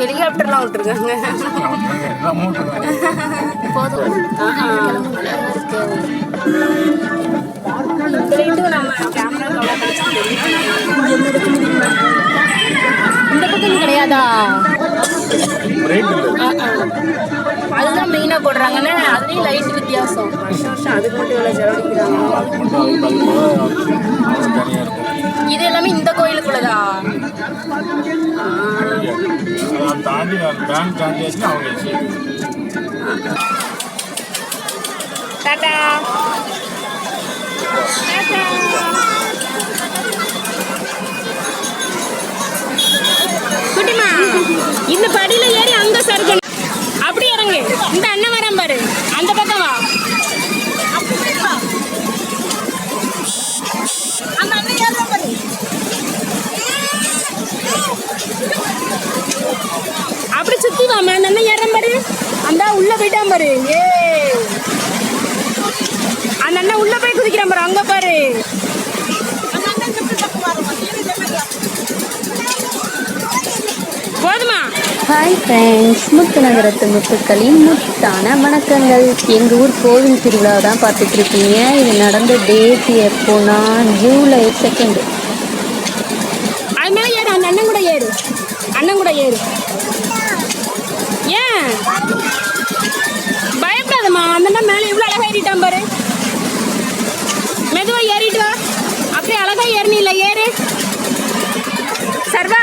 ஹெலிகாப்டர்லாம் விட்டுருக்காங்க போதும். இதுலேயும் நம்ம கேமரா இந்த பக்கம் கிடையாதா? அதுதான் மெயினாக போடுறாங்கன்னு அதுலேயும் லைட் வித்தியாசம் வருஷம் வருஷம் அதுக்கு மட்டும் இவ்வளோ செலவழிக்கிறாங்க இது எல்லாமே இந்த கோயிலுக்குள்ளதா? அதை தாண்டி தாண்டியாச்சுன்னா அவங்க டாடா. குட்டிமா இந்த படியில ஏறி அந்த உள்ள போயிட்டான் பாரு. ஏ. அந்த அண்ணன் உள்ள போய் குதிக்கிறான் பாரு அங்க பாரு. போதுமா? ஹாய் ஃப்ரெண்ட்ஸ் முத்து நகரத்து முத்துக்களின் முத்தான வணக்கங்கள். எங்கள் ஊர் கோவில் திருவிழா தான் பார்த்துட்டு இருக்கீங்க. இது நடந்த டேட் எப்போனா ஜூலை செகண்டு அது மேல ஏறு அந்த அண்ணன் கூட ஏறு. அண்ணன் கூட ஏறு. ஏன் பயப்படாதம்மா அந்த அண்ணன் மேலே இவ்வளோ அழகா ஏறிட்டான் பாரு மெதுவா ஏறிட்டு வா அப்படியே அழகா ஏறினில்ல ஏறு சர்வா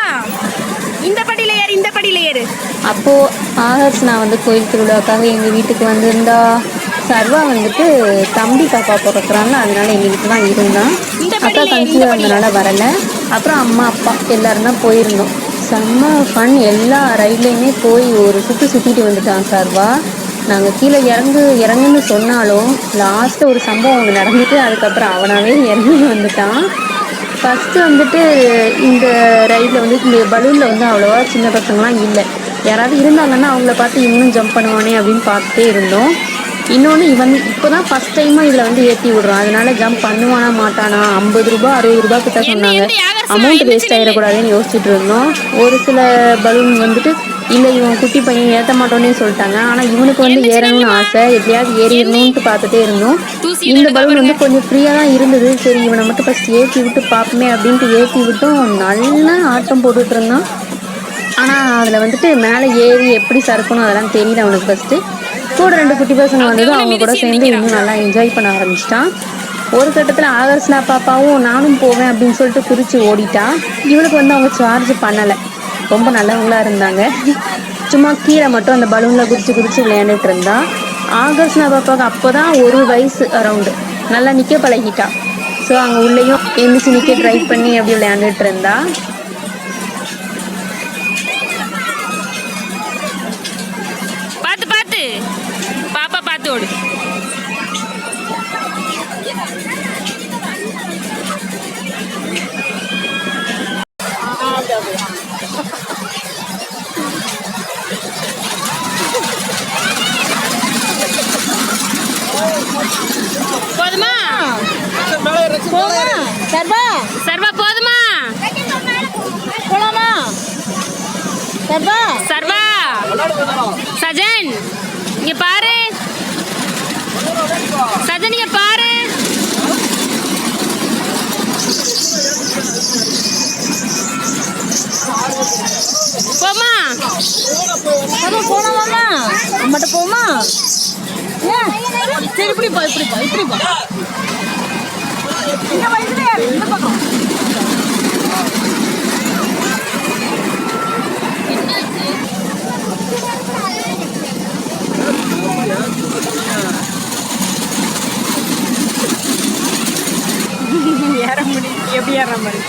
இந்த படியில ஏறு இந்த படியில ஏறு அப்போது ஆகர்ஸ் நான் வந்து கோயில் திருவிழாவுக்காக எங்கள் வீட்டுக்கு வந்திருந்தா. சர்வா வந்துட்டு தம்பி காப்பா பிறக்கிறாங்க. அதனால எங்கள் வீட்டில் தான் இருந்தான். அக்கா இந்த கன்சீவ் ஆனதுனால வரல. அப்புறம் அம்மா அப்பா எல்லாரும் தான் போயிருந்தோம். செம்ம ஃபன் எல்லா ரயில்லையுமே போய் ஒரு சுற்றி சுற்றிட்டு வந்துட்டான் சர்வா. நாங்கள் கீழே இறங்கு இறங்குன்னு சொன்னாலும் லாஸ்ட்டு ஒரு சம்பவம் ஒன்று நடந்துட்டு அதுக்கப்புறம் அவனாவே இறங்கி வந்துட்டான். ஃபஸ்ட்டு வந்துட்டு இந்த ரயிலில் வந்து இந்த பலூனில் வந்து அவ்வளோவா சின்ன பசங்களாம் இல்லை. யாராவது இருந்தாங்கன்னா அவங்கள பார்த்து இவனும் ஜம்ப் பண்ணுவானே அப்படின்னு பார்த்துட்டே இருந்தோம். இன்னொன்று இவன் இப்போ தான் ஃபஸ்ட் டைமாக இதில் வந்து ஏற்றி விடுறான். அதனால ஜம்ப் பண்ணுவானா மாட்டானா? ஐம்பது ரூபா அறுபது ரூபா கிட்ட சொன்னாங்க. அமௌண்ட் வேஸ்ட் ஆகிடக்கூடாதுன்னு யோசிச்சுட்டு இருந்தோம். ஒரு சில பலூன் வந்துட்டு இல்லை இவன் குட்டி பையன் ஏற்ற மாட்டோன்னே சொல்லிட்டாங்க. ஆனால் இவனுக்கு வந்து ஏறணும்னு ஆசை. எப்படியாவது ஏறிடணும்ட்டு பார்த்துட்டே இருந்தோம். இந்த பலூன் வந்து கொஞ்சம் ஃப்ரீயாக தான் இருந்தது. சரி இவனை மட்டும் ஃபஸ்ட் ஏற்றி விட்டு பார்ப்போமே அப்படின்ட்டு ஏற்றி விட்டும். நல்லா ஆட்டம் போட்டுட்டு இருந்தான். ஆனால் அதில் வந்துட்டு மேலே ஏறி எப்படி சறுக்கணும் அதெல்லாம் தெரியல அவனுக்கு ஃபஸ்ட்டு கூட ரெண்டு குட்டி பசங்க வந்தது அவங்க கூட சேர்ந்து இன்னும் நல்லா என்ஜாய் பண்ண ஆரம்பிச்சிட்டான். ஒரு கட்டத்தில் ஆகர்ஸ்னா பாப்பாவும் நானும் போவேன் அப்படின்னு சொல்லிட்டு குறித்து ஓடிட்டான் இவனுக்கு வந்து அவங்க சார்ஜ் பண்ணலை. ரொம்ப நல்லவங்களா இருந்தாங்க. சும்மா கீழே மட்டும் அந்த பலூனில் குதிச்சு குதிச்சு விளையாண்டுட்டு இருந்தா. ஆகர்ஸ்னா பாப்பாவுக்கு அப்போ தான் ஒரு வயசு அரவுண்டு நல்லா நிற்க பழகிட்டா. ஸோ அங்கே உள்ளேயும் எழுந்திரிச்சு நிற்க ட்ரை பண்ணி அப்படி விளையாண்டுட்டு இருந்தா. ஓடு போதுமா? போமா சர்வா. சர்வா போதுமா? போலாமா? சர்வா. சர்வா. சஜன் இங்க பாரு. சஜன் பாரு. போமா சர்வா போலாமாமா நம்மகிட்ட இப்படி பா இப்படி பா இந்த வயசுல இந்த பக்கம். ஏற முடியும் எப்படி ஏற மாதிரி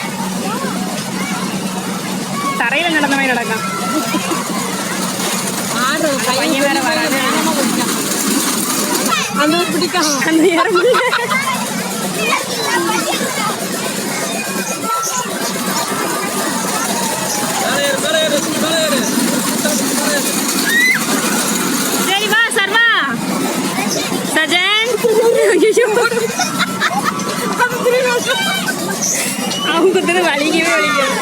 தரையில நடந்த மாதிரி நடக்கும். பையன் வேற வராது அந்த பிடிக்கும். அந்த ஏற முடியல பம்பு குத்துது வலிக்கவே வலிக்கும்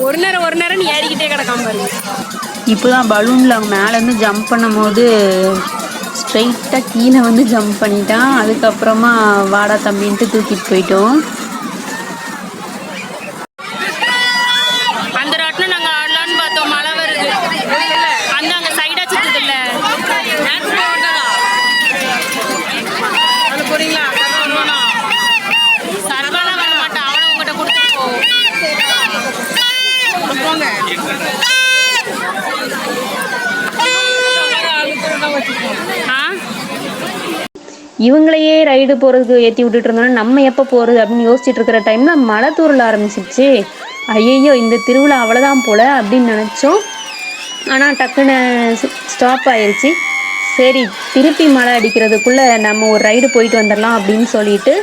ஒரு நேரம் ஒரு நேரம் ஏறிக்கிட்டே கிடக்காம பாருங்க இப்போதான் பலூனில் அவங்க மேலேருந்து ஜம்ப் பண்ணும்போது ஸ்ட்ரைட்டாக கீழே வந்து ஜம்ப் பண்ணிட்டான். அதுக்கப்புறமா வாடா தம்பின்ட்டு தூக்கிட்டு போயிட்டோம். இவங்களையே ரைடு போகிறதுக்கு ஏற்றி விட்டுட்டு இருந்தோன்னா நம்ம எப்போ போகிறது அப்படின்னு யோசிச்சுட்டு இருக்கிற டைமில் மழை தூரல ஆரம்பிச்சிருச்சு ஐயையோ இந்த திருவிழா அவ்வளோதான் போல அப்படின்னு நினச்சோம். ஆனால் டக்குன்னு ஸ்டாப் ஆயிடுச்சு சரி திருப்பி மழை அடிக்கிறதுக்குள்ளே நம்ம ஒரு ரைடு போயிட்டு வந்துடலாம் அப்படின்னு சொல்லிட்டு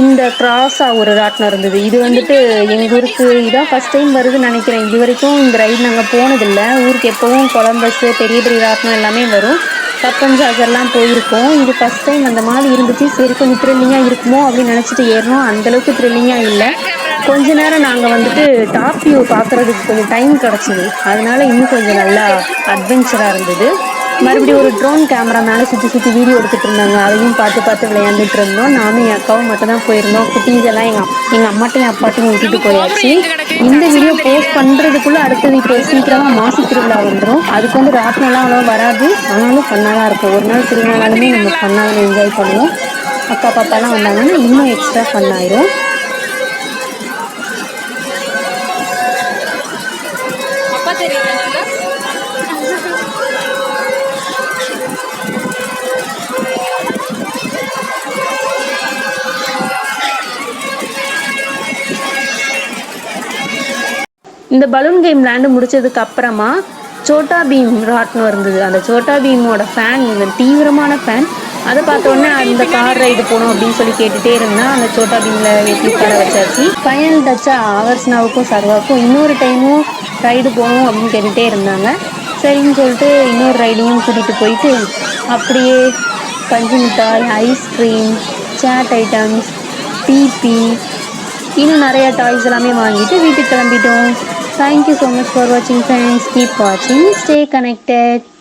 இந்த கிராஸாக ஒரு ராட்டினம் இருந்தது இது வந்துட்டு எங்கள் ஊருக்கு இதான் ஃபஸ்ட் டைம் வருதுன்னு நினைக்கிறேன். இது வரைக்கும் இந்த ரைடு நாங்கள் போனதில்லை. ஊருக்கு எப்போவும் கொலம்பஸ்ஸு பெரிய பெரிய ராட்டினம் எல்லாமே வரும். கப்பன் சார்ஜர்லாம் போயிருக்கோம். இது ஃபஸ்ட் டைம் அந்த மாதிரி இருந்துச்சு. சரி கொஞ்சம் த்ரில்லிங்காக இருக்குமோ அப்படின்னு நினச்சிட்டு ஏறணும் அந்தளவுக்கு த்ரில்லிங்காக இல்லை. கொஞ்ச நேரம் நாங்கள் வந்துட்டு டாப் வியூ பார்க்குறதுக்கு கொஞ்சம் டைம் கிடச்சிது. அதனால இன்னும் கொஞ்சம் நல்லா அட்வென்ச்சராக இருந்தது. மறுபடியும் ஒரு ட்ரோன் கேமரா மேலே சுற்றி சுற்றி வீடியோ எடுத்துகிட்டு இருந்தாங்க. அதையும் பார்த்து பார்த்து விளையாண்டுட்டு இருந்தோம். நானும் என் அக்காவும் மட்டும் தான் போயிருந்தோம். குட்டீஸ் எல்லாம் எங்கள் எங்கள் அம்மாட்டையும் அப்பாட்டையும் விட்டுட்டு போயாச்சு. இந்த வீடியோ போஸ்ட் பண்ணுறதுக்குள்ளே அடுத்தது இப்போ சீக்கிரமாக மாசி திருவிழா வந்துடும் அதுக்கு வந்து ராட்டினம்லாம் அவ்வளோ வராது. ஆனாலும் ஃபன்னாக இருக்கும். ஒரு நாள் திருவிழாலுமே நம்ம ஃபன்னாக என்ஜாய் பண்ணுவோம். அக்கா பாப்பாலாம் வந்தாங்கன்னா இன்னும் எக்ஸ்ட்ரா ஃபன் ஆயிரும். இந்த பலூன் கேம் விளையாண்டு முடிச்சதுக்கு அப்புறமா சோட்டா பீம் ராட்னம் இருந்தது. அந்த சோட்டா பீமோட ஃபேன் தீவிரமான ஃபேன் அதை பார்த்தோன்னே அந்த கார் ரைடு போகணும் அப்படின்னு சொல்லி கேட்டுட்டே இருந்தால் அந்த சோட்டா பீமில் ஏற்றி உட்கார வச்சாச்சு. ஃபைனல் டச்சா ஆவர்ஸ்னாவுக்கும் சர்வாவுக்கும் இன்னொரு டைமும் ரைடு போகணும் அப்படின்னு கேட்டுகிட்டே இருந்தாங்க. சரின்னு சொல்லிட்டு இன்னொரு ரைடையும் கூட்டிகிட்டு போயிட்டு அப்படியே பஞ்சு மிட்டாய் ஐஸ்கிரீம் சேட் ஐட்டம்ஸ் பிபி இன்னும் நிறைய டாய்ஸ் எல்லாமே வாங்கிட்டு வீட்டுக்கு கிளம்பிட்டோம். Thank you so much for watching friends. Keep watching. Stay connected.